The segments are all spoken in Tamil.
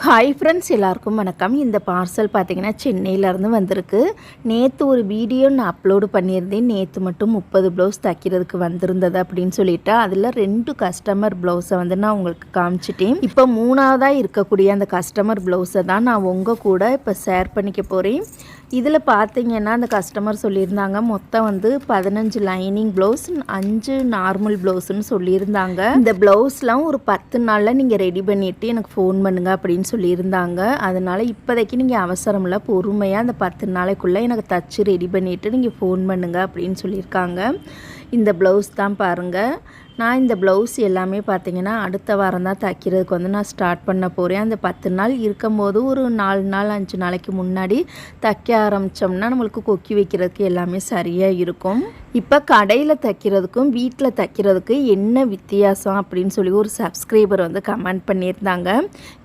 ஹாய் ஃப்ரெண்ட்ஸ் எல்லாருக்கும் வணக்கம். இந்த பார்சல் பார்த்தீங்கன்னா சென்னையிலேருந்து வந்திருக்கு. நேற்று ஒரு வீடியோ நான் அப்லோடு பண்ணியிருந்தேன். நேற்று மட்டும் முப்பது ப்ளவுஸ் தைக்கிறதுக்கு வந்திருந்தது அப்படின்னு சொல்லிட்டு அதில் ரெண்டு கஸ்டமர் ப்ளவுஸை வந்து நான் உங்களுக்கு காமிச்சிட்டேன். இப்போ மூணாவதாக இருக்கக்கூடிய அந்த கஸ்டமர் ப்ளவுஸை தான் நான் உங்கள் கூட இப்போ ஷேர் பண்ணிக்க போகிறேன் இதில் பார்த்தீங்கன்னா அந்த கஸ்டமர் சொல்லியிருந்தாங்க. மொத்தம் வந்து பதினஞ்சு லைனிங் ப்ளவுஸ் அஞ்சு நார்மல் ப்ளவுஸ்ன்னு சொல்லியிருந்தாங்க. இந்த ப்ளவுஸ்லாம் ஒரு பத்து நாளில் நீங்கள் ரெடி பண்ணிவிட்டு எனக்கு ஃபோன் பண்ணுங்க அப்படின்னு சொல்லியிருந்தாங்க. அதனால் இப்போதைக்கு நீங்கள் அவசரம் இல்லை பொறுமையாக அந்த பத்து நாளைக்குள்ளே எனக்கு தச்சு ரெடி பண்ணிவிட்டு நீங்கள் ஃபோன் பண்ணுங்க அப்படின்னு சொல்லியிருக்காங்க. இந்த ப்ளவுஸ் தான் பாருங்கள் நான் இந்த ப்ளவுஸ் எல்லாமே பார்த்திங்கன்னா அடுத்த வாரம் தான் தைக்கிறதுக்கு வந்து நான் ஸ்டார்ட் பண்ண போகிறேன் அந்த பத்து நாள் இருக்கும்போது ஒரு நாலு நாள் அஞ்சு நாளைக்கு முன்னாடி தைக்க ஆரம்பித்தோம்னா நம்மளுக்கு கொக்கி வைக்கிறதுக்கு எல்லாமே சரியாக இருக்கும். இப்போ கடையில் தைக்கிறதுக்கும் வீட்டில் தைக்கிறதுக்கு என்ன வித்தியாசம் அப்படின்னு சொல்லி ஒரு சப்ஸ்கிரைபர் வந்து கமெண்ட் பண்ணியிருந்தாங்க.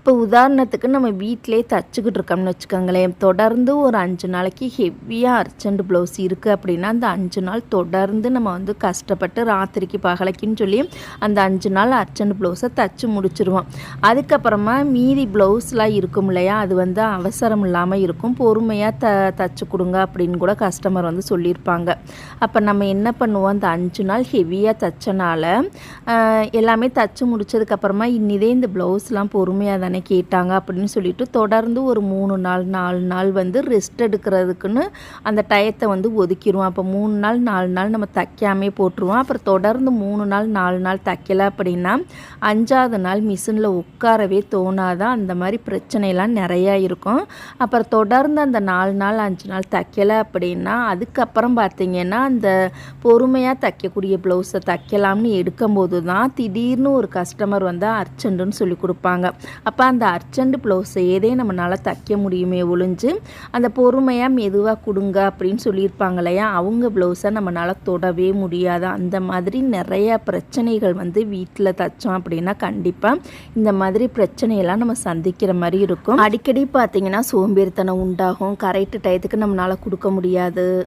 இப்போ உதாரணத்துக்கு நம்ம வீட்டிலே தச்சுக்கிட்டு இருக்கோம்னு வச்சுக்கோங்களேன். தொடர்ந்து ஒரு அஞ்சு நாளைக்கு ஹெவியாக அர்ஜென்ட் ப்ளவுஸ் இருக்குது அப்படின்னா அந்த அஞ்சு நாள் தொடர்ந்து நம்ம வந்து கஷ்டப்பட்டு ராத்திரிக்கு பகலைக்குன்னு சொல்லி அந்த அஞ்சு நாள் அர்ஜென்ட் ப்ளவுஸை தச்சு முடிச்சிருவோம். அதுக்கப்புறமா மீதி ப்ளவுஸ்லாம் இருக்கும் இல்லையா அது வந்து அவசரம் இல்லாமல் இருக்கும். பொறுமையாக த தச்சு கொடுங்க அப்படின்னு கூட கஸ்டமர் வந்து சொல்லியிருப்பாங்க. அப்போ நம்ம என்ன பண்ணுவோம் அந்த அஞ்சு நாள் ஹெவியாக தைச்சனால எல்லாமே தச்சு முடிச்சதுக்கப்புறமா இன்னிதே இந்த ப்ளவுஸ்லாம் பொறுமையாக தானே கேட்டாங்க அப்படின்னு சொல்லிட்டு தொடர்ந்து ஒரு மூணு நாள் நாலு நாள் வந்து ரெஸ்ட் எடுக்கிறதுக்குன்னு அந்த டயத்தை வந்து ஒதுக்கிடுவோம் அப்போ மூணு நாள் நாலு நாள் நம்ம தைக்காமே போட்டுருவோம். அப்புறம் தொடர்ந்து மூணு நாள் நாலு நாள் தைக்கல அப்படின்னா அஞ்சாவது நாள் மிஷினில் உட்காரவே தோணாதான் அந்த மாதிரி பிரச்சனைலாம் நிறையா இருக்கும். அப்புறம் தொடர்ந்து அந்த நாலு நாள் அஞ்சு நாள் தைக்கலை அப்படின்னா அதுக்கப்புறம் பார்த்திங்கன்னா அந்த பொறுமையாக தைக்கக்கூடிய ப்ளவுஸை தைக்கலாம்னு எடுக்கும்போது தான் திடீர்னு ஒரு கஸ்டமர் வந்து அர்ச்சண்டுன்னு சொல்லி கொடுப்பாங்க. அப்போ அந்த அர்ஜென்ட் ப்ளவுஸை நம்மளால் தைக்க முடியுமே ஒழிஞ்சு அந்த பொறுமையாக மெதுவாக கொடுங்க அப்படின்னு சொல்லியிருப்பாங்க இல்லையா அவங்க ப்ளவுஸை நம்மளால் தொடவே முடியாது. அந்த மாதிரி நிறைய பிரச்சனைகள் வந்து வீட்டில் தைச்சோம் அப்படின்னா கண்டிப்பாக இந்த மாதிரி பிரச்சனையெல்லாம் நம்ம சந்திக்கிற மாதிரி இருக்கும். அடிக்கடி பார்த்தீங்கன்னா சோம்பேறித்தனம் உண்டாகும். கரெக்ட் டயத்துக்கு நம்மளால் கொடுக்க முடியாது.